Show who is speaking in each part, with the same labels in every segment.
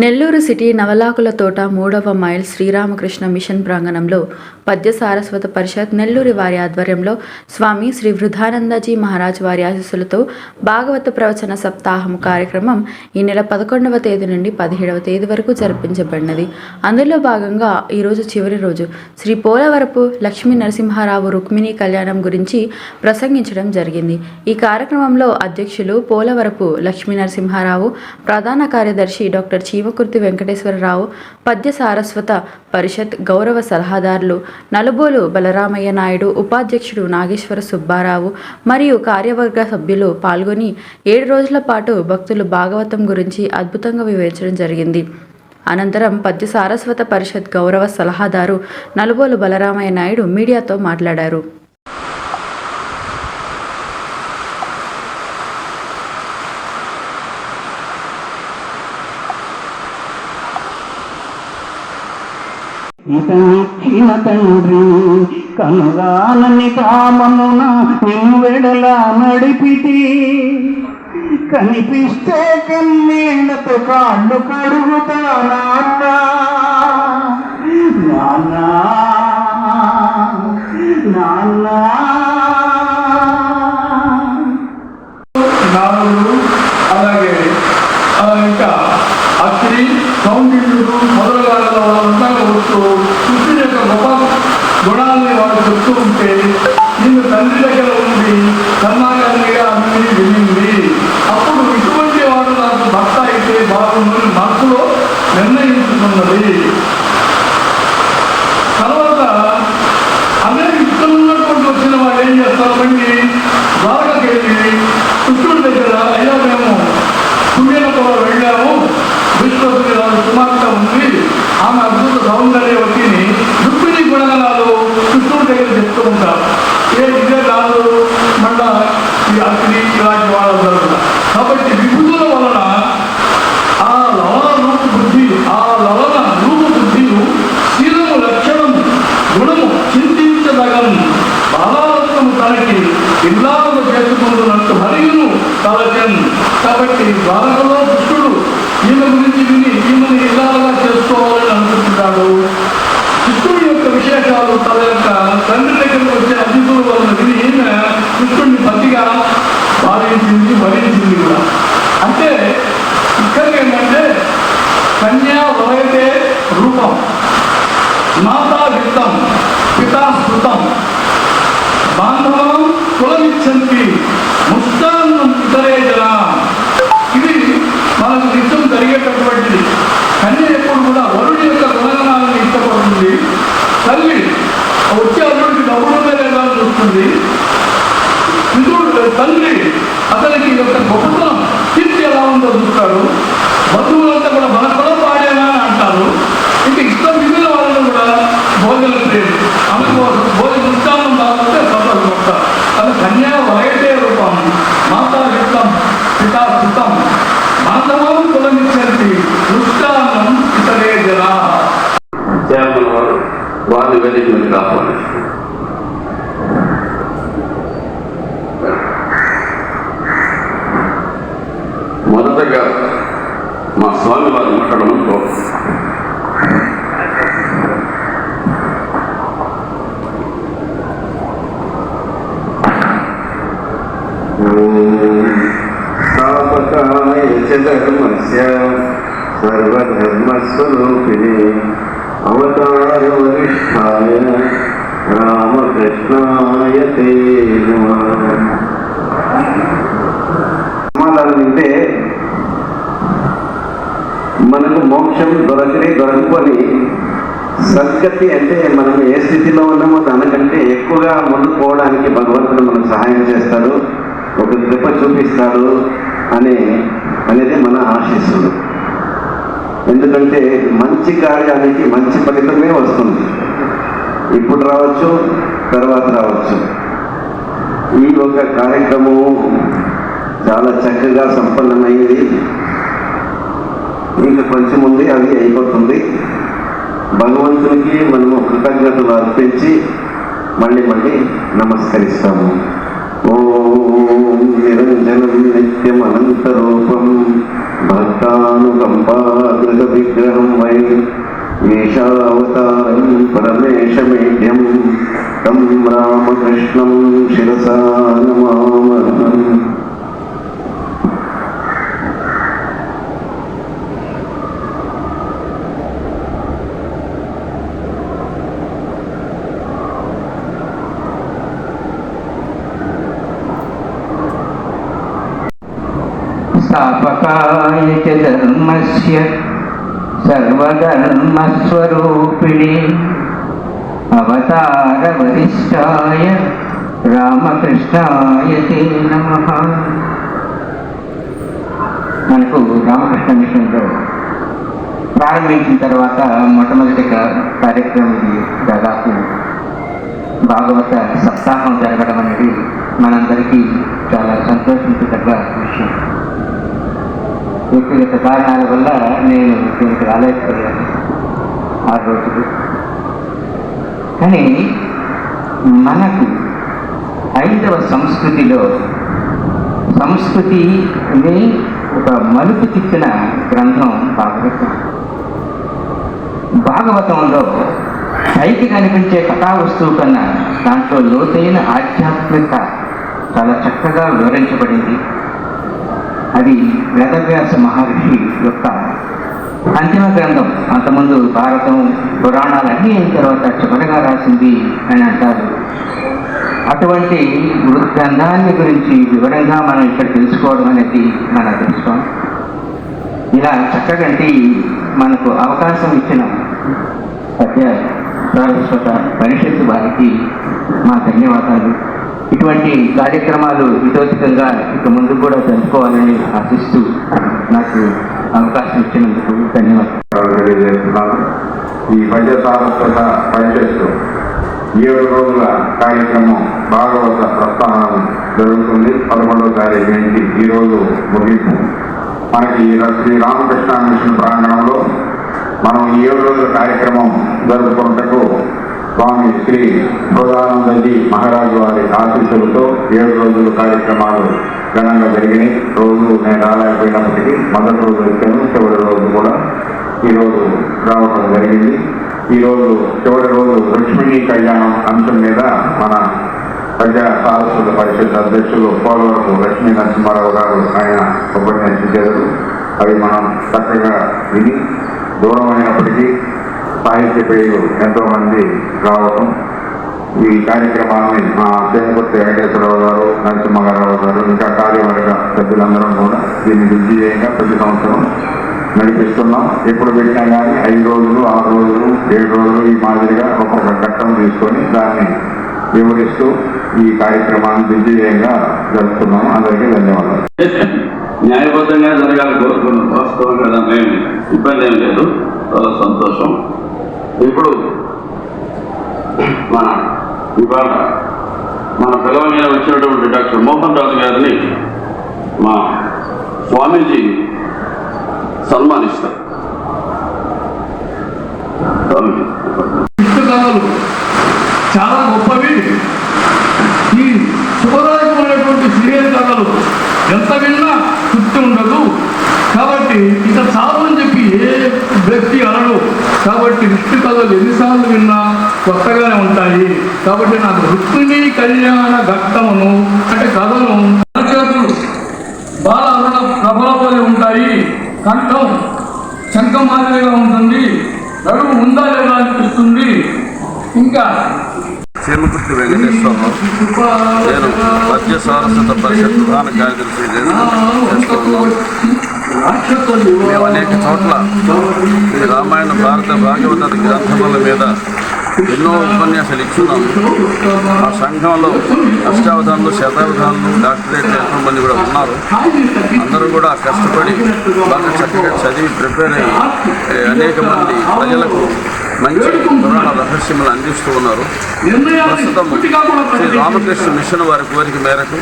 Speaker 1: Nellore city Navalakula తోట మూడవ mile Sri Ramakrishna machine ప్రాంగణంలో పద్య సారస్వత పరిషత్ నెల్లూరి వారి ఆధ్వర్యంలో స్వామి శ్రీ వృధానందజీ మహారాజ్ వారి ఆశీస్సులతో భాగవత ప్రవచన సప్తాహం కార్యక్రమం ఈ నెల పదకొండవ తేదీ నుండి పదిహేడవ తేదీ వరకు జరిపించబడినది. అందులో భాగంగా ఈరోజు చివరి రోజు శ్రీ పోలవరపు లక్ష్మీ నరసింహారావు రుక్మిణి కళ్యాణం గురించి ప్రసంగించడం జరిగింది. ఈ కార్యక్రమంలో అధ్యక్షులు పోలవరపు లక్ష్మీ నరసింహారావు ప్రధాన కార్యదర్శి డాక్టర్ చీమకుర్తి వెంకటేశ్వరరావు పద్య సారస్వత పరిషత్ గౌరవ సలహాదారులు నలుబోలు బలరామయ్య నాయుడు ఉపాధ్యక్షుడు నాగేశ్వర సుబ్బారావు మరియు కార్యవర్గ సభ్యులు పాల్గొని ఏడు రోజుల పాటు భక్తులు భాగవతం గురించి అద్భుతంగా వివరించడం జరిగింది. అనంతరం పద్య సారస్వత పరిషత్ గౌరవ సలహాదారు నలుబోలు బలరామయ్య నాయుడు మీడియాతో మాట్లాడారు.
Speaker 2: ఇతనిచ్చిన తండ్రి కనుగానని కామమున నిన్ను వెడలా నడిపితి కనిపిస్తే కన్నీళ్ళతో కాళ్ళు
Speaker 3: కడుగుతానా ఈ అగ్ని ఇలాంటి వాళ్ళ జరుగుతారు కాబట్టి విభూతుల వలన ఆ లవణ రూపు బుద్ధి ఆ లవణ రూపు బుద్ధిను శీలము లక్షణం గుణము చింతించదగను బాలారత్నము తనకి ఇల్లాలను చేసుకుంటున్నట్టు హరియును తలచన్ కాబట్టి ద్వారకలో కృష్ణుడు ఈమె గురించి విని ఈమెను ఇల్లాలుగా చేసుకోవాలని అనుకుంటున్నాడు. కృష్ణుడి యొక్క విశేషాలు
Speaker 4: వారిని వేదిక మొదటగా మా స్వామి వారు మాట్లాడడంతో
Speaker 5: స్థాపకాయ ధర్మస్య సర్వధర్మస్వరూపిణి. అవతార వరిష్టాయ రామకృష్ణాయ తే సమాధానం వింటే మనకు మోక్షం దొరకనే దొరకపోని సద్గతి అంటే మనం ఏ స్థితిలో ఉన్నామో దానికంటే ఎక్కువగా ముందు పోవడానికి భగవంతుడు మనకు సహాయం చేస్తాడు ఒక కృప చూపిస్తాడు అనే అనేది మన ఆశిస్తుంది ఎందుకంటే మంచి కార్యానికి మంచి ఫలితమే వస్తుంది. ఇప్పుడు రావచ్చు తర్వాత రావచ్చు. ఈ ఒక కార్యక్రమం చాలా చక్కగా సంపన్నమైంది. ఇంకా కొంచెం ఉంది అది అయిపోతుంది. భగవంతునికి మనము కృతజ్ఞతలు అర్పించి మళ్ళీ మళ్ళీ నమస్కరిస్తాము. ఓం నిరంజనం అనంత రూపం. नुकम्पाकृतविग्रहं वै ईशावतारं परमेशमेढ्यं तं रामकृष्णं शिरसा नमामहम्
Speaker 2: स्थापकाय च धर्मस्य सर्वधर्मस्वरूपिणे अवतारवरिष्ठाय రామకృష్ణాయ తే నమః మనకు రామకృష్ణ మిషన్లో ప్రారంభించిన తర్వాత మొట్టమొదటి కా- కార్యక్రమం ఇది దాదాపు భాగవత సప్తాహం జరగడం అనేది మనందరికీ చాలా సంతోషించదగ్గ విషయం వ్యక్తిగత కారణాల వల్ల నేను దీనికి రాలేకపోయాను ఆ రోజులు. కానీ మనకు ఐదవ సంస్కృతిలో సంస్కృతిని ఒక మలుపు తిప్పిన గ్రంథం భాగవతం. భాగవతంలో పైకి కనిపించే కథా వస్తువు కన్నా దాంట్లో లోతైన ఆధ్యాత్మిక చాలా చక్కగా వివరించబడింది. అది వేదవ్యాస మహర్షి యొక్క అంతిమ గ్రంథం. అంతకుముందు భారతం పురాణాలన్నీ అయిన తర్వాత చివరగా రాసింది అని అంటారు. అటువంటి గ్రంథాన్ని గురించి వివరంగా మనం ఇక్కడ తెలుసుకోవడం అనేది మన అదృష్టం. ఇలా చక్కగంటి మనకు అవకాశం ఇచ్చిన సత్య సారస్వత పరిషత్తు వారికి మా ధన్యవాదాలు. ఇటువంటి కార్యక్రమాలు ఇతోచితంగా ఇక ముందు కూడా జరుపుకోవాలని ఆశిస్తూ నాకు అవకాశం ఇచ్చినందుకు ధన్యవాదాలు.
Speaker 6: తెలియజేస్తున్నాను. ఈ పద్య సారస్వత పరిషత్తు ఏడు రోజుల కార్యక్రమం భాగవత ప్రస్థానం జరుగుతుంది. పదమూడవ తారీఖు నుంచి ఈ రోజు ముగింపు. మనకి శ్రీ రామకృష్ణ మిషన్ ప్రాంగణంలో మనం ఈ ఏడు రోజుల కార్యక్రమం జరుపుకుంటూ స్వామి శ్రీ బృహదానందజీ మహారాజు వారి ఆశీస్సులతో ఏడు రోజుల కార్యక్రమాలు ఘనంగా జరిగినాయి. రోజు నేను రాలేకపోయినప్పటికీ మొదటి రోజు వచ్చాను. చివరి రోజు కూడా ఈరోజు రావడం జరిగింది. ఈరోజు చివరి రోజు లక్ష్మీ కళ్యాణం అంశం మీద మన ప్రజా సారస్వత పరిషత్ అధ్యక్షులు పోలవరపు లక్ష్మీ నరసింహారావు గారు ఆయన ఉపన్యసించారు. అవి మనం చక్కగా విని దూరం అయినప్పటికీ ప్రియులు ఎంతో మంది రావటం ఈ కార్యక్రమాన్ని మా చేమకుర్తి వెంకటేశ్వరరావు గారు నరసింహారావు గారు ఇంకా కార్యవర్గ సభ్యులందరం కూడా దీన్ని విజయంగా ప్రతి సంవత్సరం నడిపిస్తున్నాం. ఎప్పుడు పెట్టినా కానీ ఐదు రోజులు ఆరు రోజులు ఏడు రోజులు ఈ మాదిరిగా ఒక్కొక్క ఘట్టం తీసుకొని దాన్ని వివరిస్తూ ఈ కార్యక్రమాన్ని విజయంగా జరుపుతున్నాం అందరికీ ధన్యవాదాలు.
Speaker 4: న్యాయబద్ధంగా జరగాలని కోరుకున్నాం. వాస్తవంగా దాంట్లో ఇబ్బంది ఏం లేదు. చాలా సంతోషం. ఇప్పుడు మన ఇవాళ మన తెలంగాణ వచ్చినటువంటి డాక్టర్ మోహన్ రాజు గారిని మా స్వామీజీ సన్మానిస్తారు. స్వామీజీ
Speaker 3: పుస్తకాలు చాలా గొప్పవి ఈ శుభదాయకమైనటువంటి సీరియల్ కథలు ఎంత విన్నా తృప్తి ఉండదు కాబట్టి ఇక చాలు అని చెప్పి ఏ వ్యక్తి అనడు కాబట్టి విష్ణు కథలు ఎన్నిసార్లు విన్నా కొత్తగానే ఉంటాయి. కాబట్టి నాకు రుక్మిణి కళ్యాణ ఘట్టమును అంటే కథను చేతులు బాల అరుణ ప్రబలబోలి ఉంటాయి. కంఠం శంఖం మాదిరిగా ఉంటుంది. నడుము ఉందా లేదా అనిపిస్తుంది. ఇంకా
Speaker 4: చేమకుర్తి వెంకటేశ్వరరావు నేను మధ్య సారస్వత పరిషత్ ప్రధాన కార్యదర్శి మేము అనేక చోట్ల ఈ రామాయణ భారత భాగవత గ్రంథముల మీద ఎన్నో ఉపన్యాసాలు ఇచ్చున్నాము ఆ సంఘంలో అష్టావధానులు శతావధానులు డాక్టరేట్ ఎంతో మంది కూడా ఉన్నారు. అందరూ కూడా కష్టపడి బాగా చక్కగా చదివి ప్రిపేర్ అయ్యి అనేక మంది ప్రజలకు మంచి పురాణ రహస్యములు అందిస్తూ ఉన్నారు. ప్రస్తుతం శ్రీ రామకృష్ణ మిషన్ వారి కోరిక మేరకు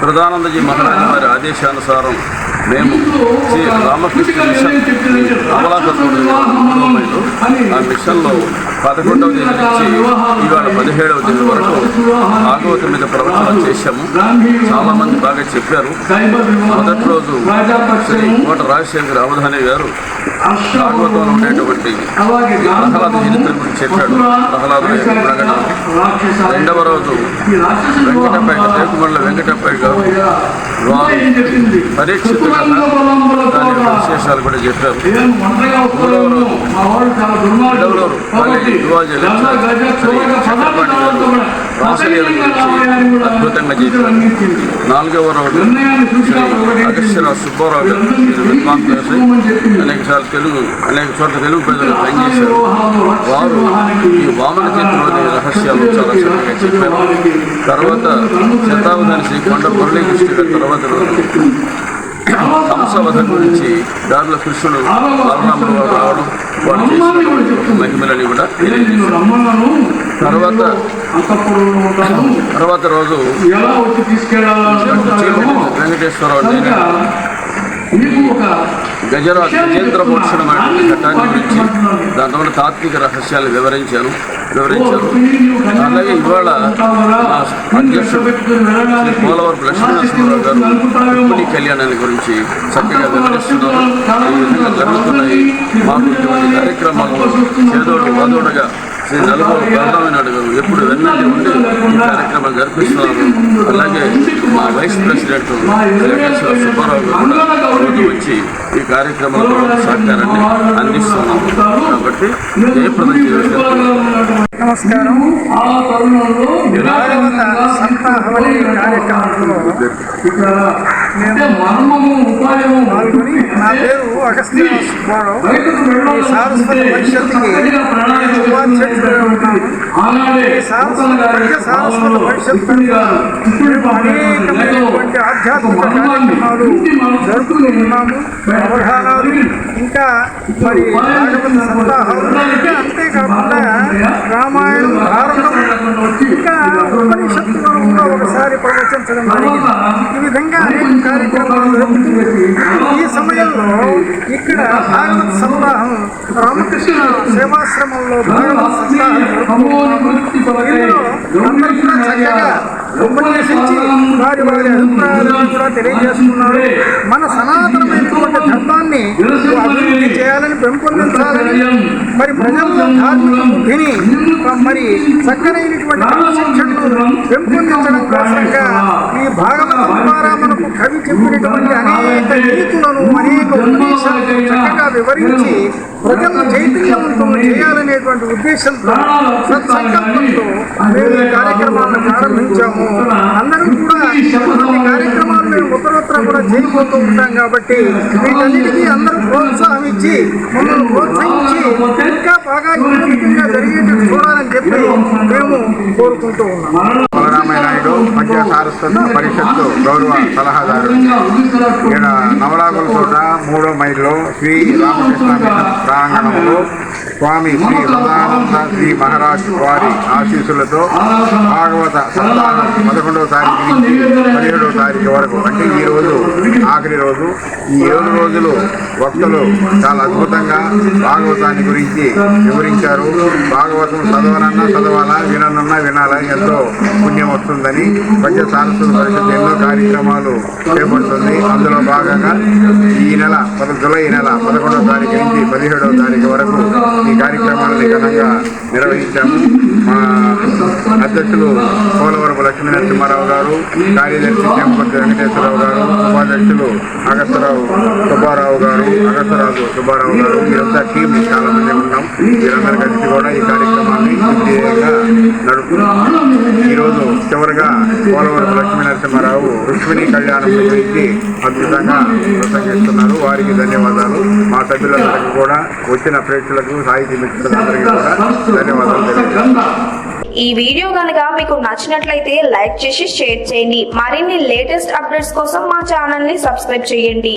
Speaker 4: ప్రధానందజీ మహారాజు వారి ఆదేశానుసారం మేము శ్రీ రామకృష్ణ మిషన్ అమలాకర్తూరు ఆ మిషన్లో పదకొండవ తేదీ నుంచి ఇవాళ పదిహేడవ తేదీ వరకు భాగవతం మీద ప్రవచనం చేశాము. చాలా మంది బాగా చెప్పారు. మొదటి రోజు శ్రీ కోట రాజశేఖర అవధాని గారు భాగవతంలో ఉండేటువంటి ప్రహ్లాద చరిత్ర గురించి చెప్పాడు. ప్రహ్లాద ప్రకటన. రెండవ రోజు వెంకటపేట దేవకుమల్ల వెంకటపేట గారు వారు పరీక్షిత దాని విశేషాలు కూడా చెప్పారు. మూడవ రోజు రెండవ రోజు అద్భుతంగా చెప్పారు నాలుగవ రోజు శ్రీ సుబ్బారావు గారు వీరు అనేక సార్లు తెలుగు అనేక చోట్ల తెలుగు ప్రజలు పనిచేశారు వారు ఈ వామన చిత్రంలోని రహస్యాలు చాలా చక్కగా చెప్పారు తర్వాత శతావధాని శ్రీ కొండ మురళీకృష్ణ తర్వాత రోజు హంసవధ గురించి దారిలో కృష్ణుడు బలరాముడు వారు రావడం వాడు చేసిన మహిమలని కూడా తర్వాత తర్వాత రోజు వెంకటేశ్వరరావు గజరా గజేంద్ర మోక్షణమైన ఘట్టాన్ని గురించి దాంట్లో తాత్విక రహస్యాలు వివరించాను వివరించాను. అలాగే ఇవాళ అధ్యక్షుడు శ్రీ పోలవరం లక్ష్మీనరసింహరావు గారు రుక్మిణి కళ్యాణాన్ని గురించి చక్కగా వివరిస్తున్నారు. ఈ విధంగా జరుగుతున్నాయి. మాకు ఇటువంటి కార్యక్రమాలు చేదోడు వాదోడుగా శ్రీ నలుగురు గారు ఎప్పుడు వెన్నంటి ఉండి ఈ కార్యక్రమాలు జరిపిస్తున్నారు? అలాగే మా వైస్ ప్రెసిడెంట్ వెంకటేశ్వర సుబ్బారావు గారు కూడా రోజు వచ్చి ఈ కార్యక్రమంలో సహకారాన్ని అందిస్తున్నాము కాబట్టి
Speaker 7: నమస్కారం. కార్యక్రమంలో
Speaker 3: ఇక్కడ మర్మము ఉపాయము
Speaker 7: పాల్గొని నా పేరు అగస్త్య
Speaker 3: బయటకు
Speaker 7: ఈ సారస్వత ఉపాధ్యక్షుడిగా ఉన్నాను
Speaker 3: ఆనాడే
Speaker 7: ఈ సారస్వత సారస్వత మేము అనేకమైనటువంటి ఆధ్యాత్మిక కార్యక్రమాలు జరుపుతూ ఉన్నాము అవధానాలు ఇంకా మరి భాగవత సప్తాహాలు ఇంకా అంతేకాకుండా రామాయణం భారతం ఇంకా ఉపనిషత్తులను కూడా ఒకసారి ప్రవచించడం జరిగింది. ఈ విధంగా అనేక కార్యక్రమాలు జరుగుతుంది ఈ సమయంలో ఇక్కడ భాగవత సప్తాహం రామకృష్ణ సేవాశ్రమంలో భాగవత సప్తాహం చక్కగా ఉపన్యసించి వారి వారి అభిప్రాయాలను కూడా తెలియజేస్తున్నారు. మన సనాతనమైనటువంటి ధర్మాన్ని అభివృద్ధి చేయాలని పెంపొందించాలని మరి ప్రజల్లో ధార్మిక బుద్ధిని మరి చక్కనైనటువంటి శిక్షణను పెంపొందించడం కోసంగా ఈ భాగవత ద్వారా మనకు కవి చెప్పినటువంటి అనేక నీతులను అనేక ఉపదేశాలను చక్కగా వివరించి ప్రజలను చైతన్యవంతం చేయాలనేటువంటి ఉద్దేశంతో సత్సంకల్పంతో మేము ఈ కార్యక్రమాలను ప్రారంభించాము. అందరూ కూడా ప్రతి కార్యక్రమాలు మేము ఉత్తరోత్తర కూడా చేయబోతూ ఉంటాం కాబట్టి వీటన్నిటికీ అందరూ ప్రోత్సాహం ఇచ్చి మమ్మల్ని ప్రోత్సహించి ఇంకా బాగా జరిగేటట్టు చూడాలని చెప్పి మేము కోరుకుంటూ ఉన్నాం.
Speaker 6: నాయుడు మధ్య సారస్వత పరిషత్తు గౌరవ సలహాదారు. ఈయన నవలాగుల చోట మూడో మైల్లో శ్రీ రామకృష్ణ ప్రాంగణంలో స్వామి శ్రీ సదానంద శ్రీ మహారాజ్ వారి ఆశీస్సులతో భాగవత సప్తాహం పదకొండవ తారీఖు నుంచి పదిహేడవ తారీఖు వరకు. అంటే ఈ రోజు ఆఖరి రోజు. ఈ ఏడు రోజులు భక్తులు చాలా అద్భుతంగా భాగవతాన్ని గురించి వివరించారు. భాగవతం చదవనన్నా చదవాలా విననన్నా వినాలా ఎంతో పుణ్యం వస్తుందని పంచ సారస్వత పరిషత్ ఎన్నో కార్యక్రమాలు చేపడుతుంది. అందులో భాగంగా ఈ నెల పద జులై నెల పదకొండవ తారీఖు నుంచి పదిహేడవ తారీఖు వరకు ఈ కార్యక్రమాలని ఘనంగా నిర్వహించాము. మా అధ్యక్షులు పోలవరపు లక్ష్మీ నరసింహారావు గారు కార్యదర్శి చెంపతి వెంకటేశ్వరరావు గారు ఉపాధ్యక్షులు అగస్తరావు సుబ్బారావు గారు అగస్తరాజు సుబ్బారావు గారు మీరంతా టీం చాలా మంది ఉన్నాం. మీరందరూ కలిసి కూడా ఈ కార్యక్రమాన్ని విజయంగా నడుపుతున్నాం. ఈరోజు చివరిగా పోలవరపు లక్ష్మీ నరసింహారావు రుక్మిణి కళ్యాణం గురించి అద్భుతంగా ప్రసంగిస్తున్నారు. వారికి ధన్యవాదాలు. మా సభ్యులందరికీ కూడా వచ్చిన ప్రేక్షకులకు సాహితీ మిత్రులందరికీ కూడా ధన్యవాదాలు
Speaker 8: ఈ వీడియో కనుక మీకు నచ్చినట్లయితే లైక్ చేసి షేర్ చేయండి. మరిన్ని లేటెస్ట్ అప్డేట్స్ కోసం మా ఛానల్ని సబ్స్క్రైబ్ చేయండి.